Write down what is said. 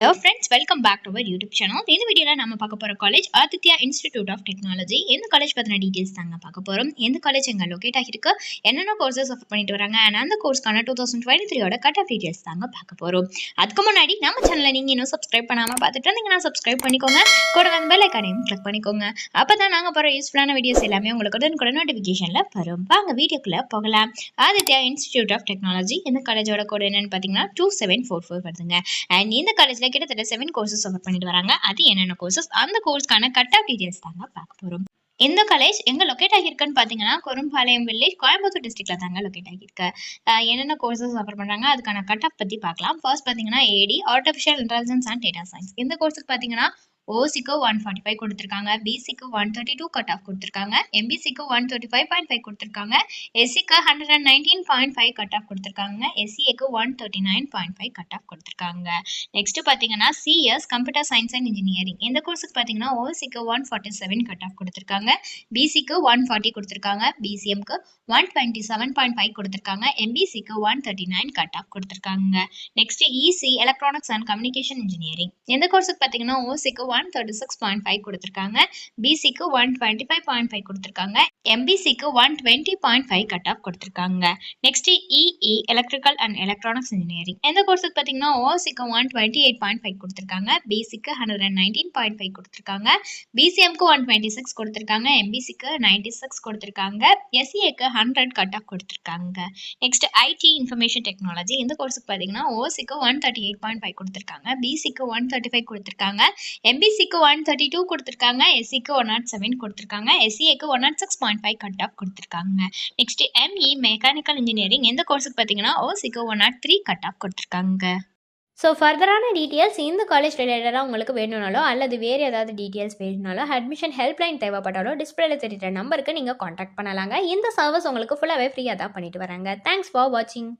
Hello friends welcome back to our YouTube channel இந்த வீடியோவில் நம்ம பார்க்க போகிற college Aditya institute of technology எந்த காலேஜ் பற்றின டீட்டெயில்ஸ் தாங்க பார்க்க போகிறோம் எந்த காலேஜ் எங்கே லொக்கேட் ஆகிருக்கு என்னென்ன கோர்சஸ் ஆஃபர் பண்ணிட்டு வராங்க? அண்ட் அந்த கோர்ஸ்க்கான டூ தௌசண்ட் டுவெண்ட்டி த்ரீயோட கட் ஆஃப் டீட்டெயில்ஸ் தாங்க பார்க்க போகிறோம் அதுக்கு முன்னாடி நம்ம சேனலை நீங்கள் இன்னும் சப்ஸ்கிரைப் பண்ணாமல் பார்த்துட்டு இருந்தீங்கன்னா சப்ஸ்கிரைப் பண்ணிக்கோங்க. கூட வந்து பெல் ஐக்கானையும் கிளிக் பண்ணிக்கோங்க. அப்போ தான் நாங்கள் போகிற யூஸ்ஃபுல்லான வீடியோஸ் எல்லாமே உங்களுக்கு கூட நோட்டிஃபிகேஷனில் வரும். வாங்க வீடியோக்குள்ளே போகலாம். ஆதித்யா இன்ஸ்டிடியூட் ஆஃப் டெக்னாலஜி இந்த காலேஜோட கோடு என்னன்னு பார்த்தீங்கன்னா டூ செவன் ஃபோர் ஃபோர் வருதுங்க. அண்ட் இந்த காலேஜில் கிட்டத்தட்ட செவன் கோர்சஸ் ஆஃபர் பண்ணிட்டு வராங்க. அது என்னென்ன கோர்சஸ் அந்த கோர்ஸ்க்கான கட் ஆஃப் டீடைல்ஸ் தாங்க பார்க்க போகிறோம் இந்த காலேஜ் எங்கே லொக்கேட் ஆகியிருக்குன்னு பார்த்தீங்கன்னா குறும்பாளையம் வில்லேஜ் கோயம்புத்தூர் டிஸ்ட்ரிக்ட்ல தாங்க லொக்கேட் ஆகியிருக்கு. என்னென்ன கோர்சஸ் ஆஃபர் பண்ணுறாங்க அதுக்கான கட் ஆஃப் பற்றி பார்க்கலாம். ஃபர்ஸ்ட் பார்த்தீங்கன்னா AD artificial intelligence and data science இந்த கோர்ஸுக்கு பார்த்தீங்கன்னா ஓசிக்கு ஒன் ஃபார்ட்டி ஃபைவ் கொடுத்துருக்காங்க. பிசிக்கு one thirty two cut off கொடுத்துருக்காங்க. எம்பிசிக்கு one thirty five point five கொடுத்துருக்காங்க. எஸ்சிக்கு hundred and nineteen point five cut off கொடுத்துருக்காங்க. எஸ்சிஏக்கு one thirty nine point five cut off கொடுத்துருக்காங்க. நெக்ஸ்ட் பார்த்தீங்கன்னா CS computer science and engineering இந்த கோர்ஸுக்கு பார்த்தீங்கன்னா ஓசிக்கு one forty seven cut off கொடுத்துருக்காங்க. பிசிக்கு ஒன் ஃபார்ட்டி கொடுத்துருக்காங்க. பிசிஎம்க்கு one twenty seven point five கொடுத்துருக்காங்க. எம்பிசிக்கு one thirty nine cut off கொடுத்துருக்காங்க. Next EC electronics and communication engineering இந்த கோர்ஸுக்கு பார்த்தீங்கன்னா ஓசிக்கு one thirty six point five கொடுத்துருக்காங்க பிசிக்கு one twenty five point five கொடுத்துருக்காங்க. எம்பிசிக்கு one twenty point five cut off கொடுத்துருக்காங்க. Next EE electrical and electronics engineering எந்த கோர்ஸுக்கு பார்த்தீங்கன்னா ஓசிக்கு one twenty eight point five கொடுத்துருக்காங்க. பிசிக்கு hundred and nineteen point five கொடுத்துருக்காங்க. பிசிஎம்க்கு ஒன் டுவெண்ட்டி சிக்ஸ் கொடுத்துருக்காங்க. எம்பிசிக்கு நைன்டி சிக்ஸ் கொடுத்துருக்காங்க. எஸ்சிஏக்கு ஹண்ட்ரட் கட் ஆஃப் கொடுத்துருக்காங்க. நெக்ஸ்ட் ஐடி இன்ஃபர்மேஷன் டெக்னாலஜி இந்த கோர்ஸுக்கு பார்த்தீங்கன்னா ஓசிக்கு one thirty eight point five கொடுத்துருக்காங்க. பிசிக்கு ஒன் தேர்ட்டி ஃபைவ் கொடுத்துருக்காங்க. எம்பிசிக்கு ஒன் தேர்ட்டி டூ கொடுத்துருக்காங்க எஸ்சிக்கு ஒன் நாட் செவன் கொடுத்துருக்காங்க எஸ்சிஏக்கு one nought six point five cut off கொடுத்துருக்காங்க. நெக்ஸ்ட் எம்இ மெக்கானிக்கல் இன்ஜினியரிங் எந்த கோர்ஸுக்கு பார்த்தீங்கன்னா ஓசிக்கு one nought three cut off கொடுத்துருக்காங்க. ஸோ ஃபர்தரான டீட்டெயில்ஸ் இந்த காலேஜ் ரிலேட்டடாக உங்களுக்கு வேணும்னாலோ அல்லது வேறு ஏதாவது டீட்டெயில்ஸ் வேணும்னாலோ அட்மிஷன் ஹெல்ப்லைன் தேவைப்பட்டாலோ டிஸ்பிளேல தெரியுற நம்பருக்கு நீங்கள் காண்டாக்ட் பண்ணலாங்க. இந்த சர்வீஸ் உங்களுக்கு ஃபுல்லாகவே ஃப்ரீயாக தான் பண்ணிட்டு வராங்க. தேங்க்ஸ் ஃபார் வாட்சிங்